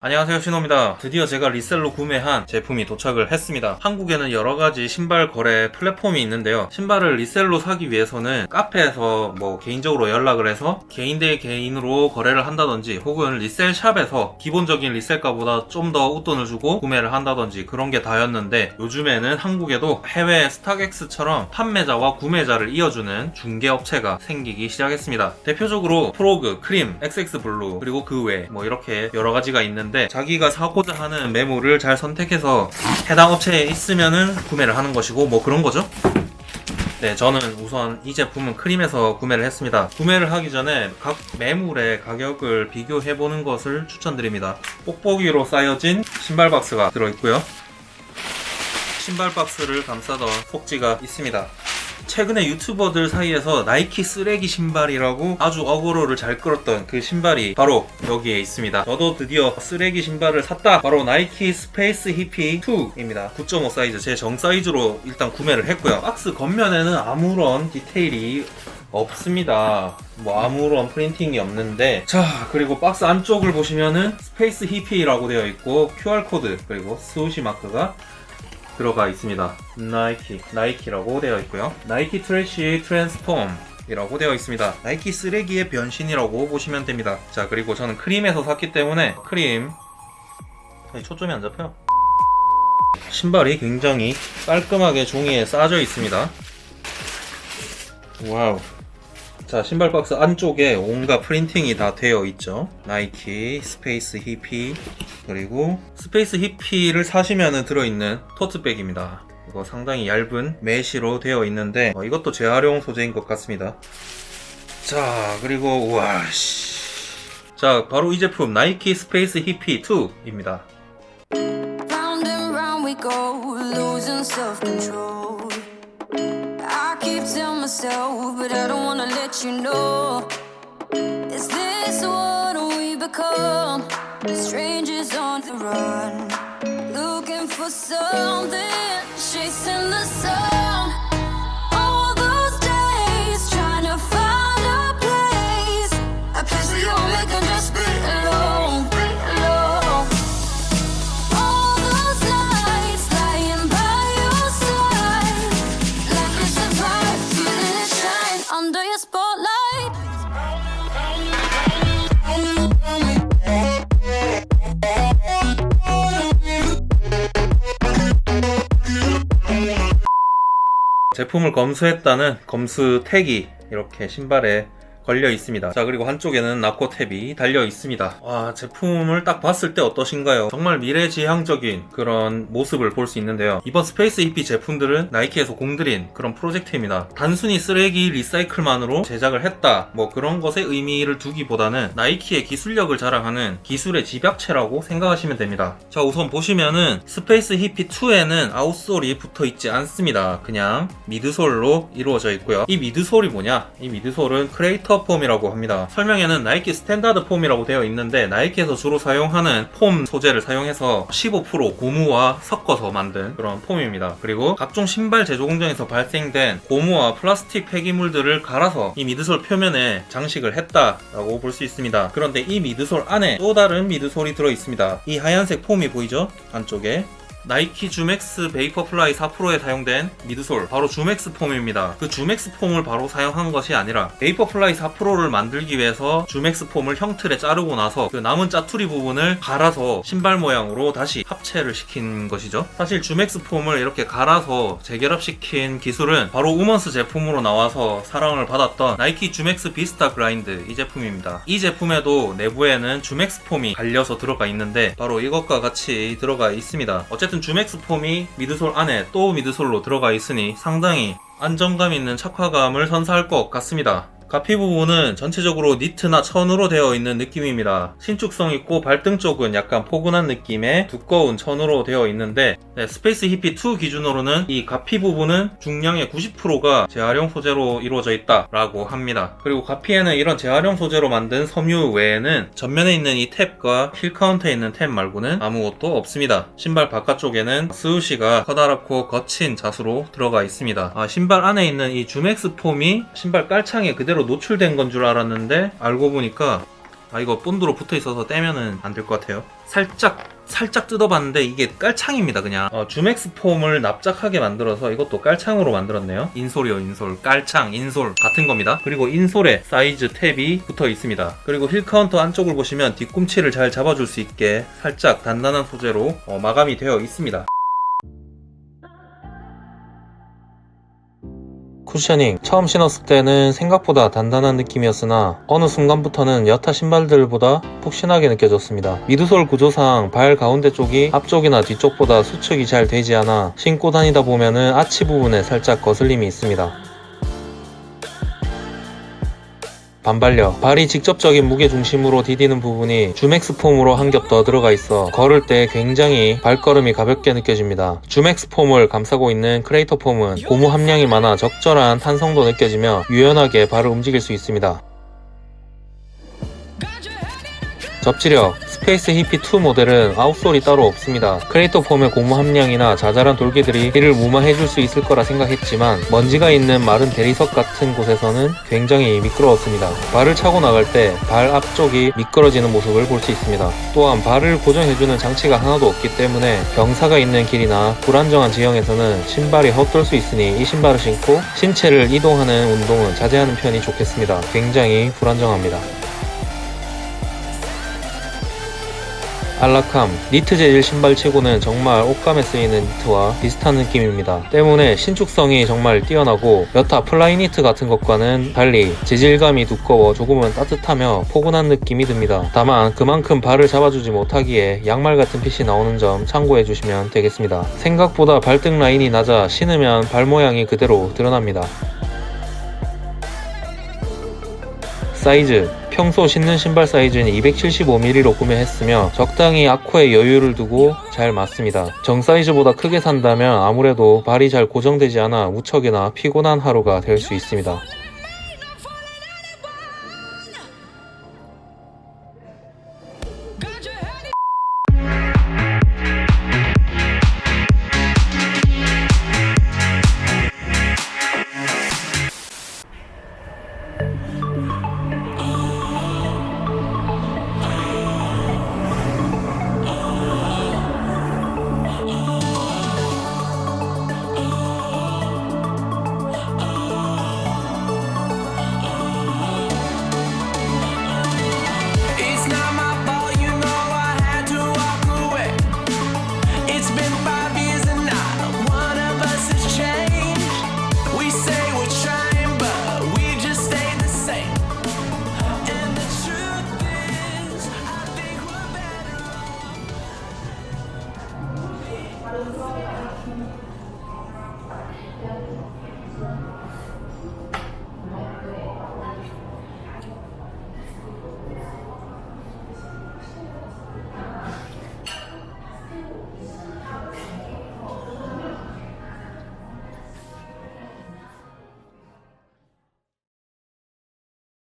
안녕하세요 신호입니다. 드디어 제가 리셀로 구매한 제품이 도착을 했습니다. 한국에는 여러가지 신발 거래 플랫폼이 있는데요. 신발을 리셀로 사기 위해서는 카페에서 뭐 개인적으로 연락을 해서 개인 대 개인으로 거래를 한다든지 혹은 리셀 샵에서 기본적인 리셀가보다 좀 더 웃돈을 주고 구매를 한다든지 그런 게 다였는데 요즘에는 한국에도 해외 스탁엑스처럼 판매자와 구매자를 이어주는 중개업체가 생기기 시작했습니다. 대표적으로 프로그, 크림, XX 블루 그리고 그 외 뭐 이렇게 여러 가지가 있는 데 자기가 사고자 하는 매물을 잘 선택해서 해당 업체에 있으면은 구매를 하는 것이고 뭐 그런 거죠. 네, 저는 우선 이 제품은 크림에서 구매를 했습니다. 구매를 하기 전에 각 매물의 가격을 비교해 보는 것을 추천드립니다. 뽁뽁이로 쌓여진 신발 박스가 들어있고요. 신발 박스를 감싸던 속지가 있습니다. 최근에 유튜버들 사이에서 나이키 쓰레기 신발이라고 아주 어그로를 잘 끌었던 그 신발이 바로 여기에 있습니다. 저도 드디어 쓰레기 신발을 샀다. 바로 나이키 스페이스 히피 2입니다. 9.5 사이즈 제 정 사이즈로 일단 구매를 했고요. 박스 겉면에는 아무런 디테일이 없습니다. 뭐 아무런 프린팅이 없는데 자 그리고 박스 안쪽을 보시면은 스페이스 히피라고 되어 있고 QR 코드 그리고 스우시 마크가 들어가 있습니다. 나이키, 나이키라고 되어 있고요. 나이키 트래쉬 트랜스폼. 이라고 되어 있습니다. 나이키 쓰레기의 변신이라고 보시면 됩니다. 자, 그리고 저는 크림에서 샀기 때문에 크림. 초점이 안 잡혀요. 신발이 굉장히 깔끔하게 종이에 싸져 있습니다. 와우. 자, 신발 박스 안쪽에 온갖 프린팅이 다 되어 있죠. 나이키, 스페이스 히피, 그리고 스페이스 히피를 사시면 들어있는 토트백입니다. 이거 상당히 얇은 메쉬로 되어 있는데 어, 이것도 재활용 소재인 것 같습니다. 자, 그리고 우와 씨. 자, 바로 이 제품 나이키 스페이스 히피 2입니다. what you know. Is this what we become? Strangers on the run, looking for something, chasing the sun. 제품을 검수했다는 검수 택이 이렇게 신발에 걸려 있습니다. 자, 그리고 한쪽에는 나코 탭이 달려 있습니다. 와, 제품을 딱 봤을 때 어떠신가요? 정말 미래지향적인 그런 모습을 볼 수 있는데요. 이번 스페이스 히피 제품들은 나이키에서 공들인 그런 프로젝트입니다. 단순히 쓰레기 리사이클만으로 제작을 했다. 뭐 그런 것에 의미를 두기보다는 나이키의 기술력을 자랑하는 기술의 집약체라고 생각하시면 됩니다. 자, 우선 보시면은 스페이스 히피 2에는 아웃솔이 붙어 있지 않습니다. 그냥 미드솔로 이루어져 있고요. 이 미드솔이 뭐냐? 이 미드솔은 크레이터 폼이라고 합니다. 설명에는 나이키 스탠다드 폼이라고 되어 있는데 나이키에서 주로 사용하는 폼 소재를 사용해서 15% 고무와 섞어서 만든 그런 폼입니다. 그리고 각종 신발 제조 공정에서 발생된 고무와 플라스틱 폐기물들을 갈아서 이 미드솔 표면에 장식을 했다라고 볼 수 있습니다. 그런데 이 미드솔 안에 또 다른 미드솔이 들어 있습니다. 이 하얀색 폼이 보이죠? 안쪽에 나이키 주맥스 베이퍼 플라이 4%에 사용된 미드솔 바로 주맥스 폼입니다. 그 주맥스 폼을 바로 사용한 것이 아니라 베이퍼 플라이 4%를 만들기 위해서 주맥스 폼을 형틀에 자르고 나서 그 남은 짜투리 부분을 갈아서 신발 모양으로 다시 합체를 시킨 것이죠. 사실 주맥스 폼을 이렇게 갈아서 재결합시킨 기술은 바로 우먼스 제품으로 나와서 사랑을 받았던 나이키 주맥스 비스타 그라인드 이 제품입니다. 이 제품에도 내부에는 주맥스 폼이 갈려서 들어가 있는데 바로 이것과 같이 들어가 있습니다. 어쨌든 주맥스 폼이 미드솔 안에 또 미드솔로 들어가 있으니 상당히 안정감 있는 착화감을 선사할 것 같습니다. 가피 부분은 전체적으로 니트나 천으로 되어 있는 느낌입니다. 신축성 있고 발등 쪽은 약간 포근한 느낌의 두꺼운 천으로 되어 있는데 네, 스페이스 히피 2 기준으로는 이 가피 부분은 중량의 90%가 재활용 소재로 이루어져 있다라고 합니다. 그리고 가피에는 이런 재활용 소재로 만든 섬유 외에는 전면에 있는 이 탭과 힐 카운터에 있는 탭 말고는 아무것도 없습니다. 신발 바깥쪽에는 스우시가 커다랗고 거친 자수로 들어가 있습니다. 아, 신발 안에 있는 이 주맥스 폼이 신발 깔창에 그대로 노출된 건 줄 알았는데 알고 보니까 아 이거 본드로 붙어 있어서 떼면은 안 될 것 같아요. 살짝 살짝 뜯어봤는데 이게 깔창입니다 그냥. 어, 주맥스 폼을 납작하게 만들어서 이것도 깔창으로 만들었네요. 인솔이요 인솔. 깔창 인솔 같은 겁니다. 그리고 인솔에 사이즈 탭이 붙어 있습니다. 그리고 힐 카운터 안쪽을 보시면 뒤꿈치를 잘 잡아줄 수 있게 살짝 단단한 소재로 어, 마감이 되어 있습니다 쿠셔닝 처음 신었을 때는 생각보다 단단한 느낌이었으나 어느 순간부터는 여타 신발들보다 푹신하게 느껴졌습니다. 미드솔 구조상 발 가운데 쪽이 앞쪽이나 뒤쪽보다 수축이 잘 되지 않아 신고 다니다 보면은 아치 부분에 살짝 거슬림이 있습니다. 반발력 발이 직접적인 무게 중심으로 디디는 부분이 주맥스 폼으로 한 겹 더 들어가 있어 걸을 때 굉장히 발걸음이 가볍게 느껴집니다. 주맥스 폼을 감싸고 있는 크레이터 폼은 고무 함량이 많아 적절한 탄성도 느껴지며 유연하게 발을 움직일 수 있습니다. 접지력 스페이스 히피 2 모델은 아웃솔이 따로 없습니다. 크레이터 폼의 고무 함량이나 자잘한 돌기들이 이를 무마해줄 수 있을 거라 생각했지만 먼지가 있는 마른 대리석 같은 곳에서는 굉장히 미끄러웠습니다. 발을 차고 나갈 때 발 앞쪽이 미끄러지는 모습을 볼 수 있습니다. 또한 발을 고정해주는 장치가 하나도 없기 때문에 경사가 있는 길이나 불안정한 지형에서는 신발이 헛돌 수 있으니 이 신발을 신고 신체를 이동하는 운동은 자제하는 편이 좋겠습니다. 굉장히 불안정합니다. 알라캄 니트 재질 신발 치고는 정말 옷감에 쓰이는 니트와 비슷한 느낌입니다. 때문에 신축성이 정말 뛰어나고 여타 플라이 니트 같은 것과는 달리 재질감이 두꺼워 조금은 따뜻하며 포근한 느낌이 듭니다. 다만 그만큼 발을 잡아주지 못하기에 양말 같은 핏이 나오는 점 참고해 주시면 되겠습니다. 생각보다 발등 라인이 낮아 신으면 발 모양이 그대로 드러납니다. 사이즈 평소 신는 신발 사이즈는 275mm로 구매했으며 적당히 아코에 여유를 두고 잘 맞습니다. 정 사이즈보다 크게 산다면 아무래도 발이 잘 고정되지 않아 무척이나 피곤한 하루가 될 수 있습니다.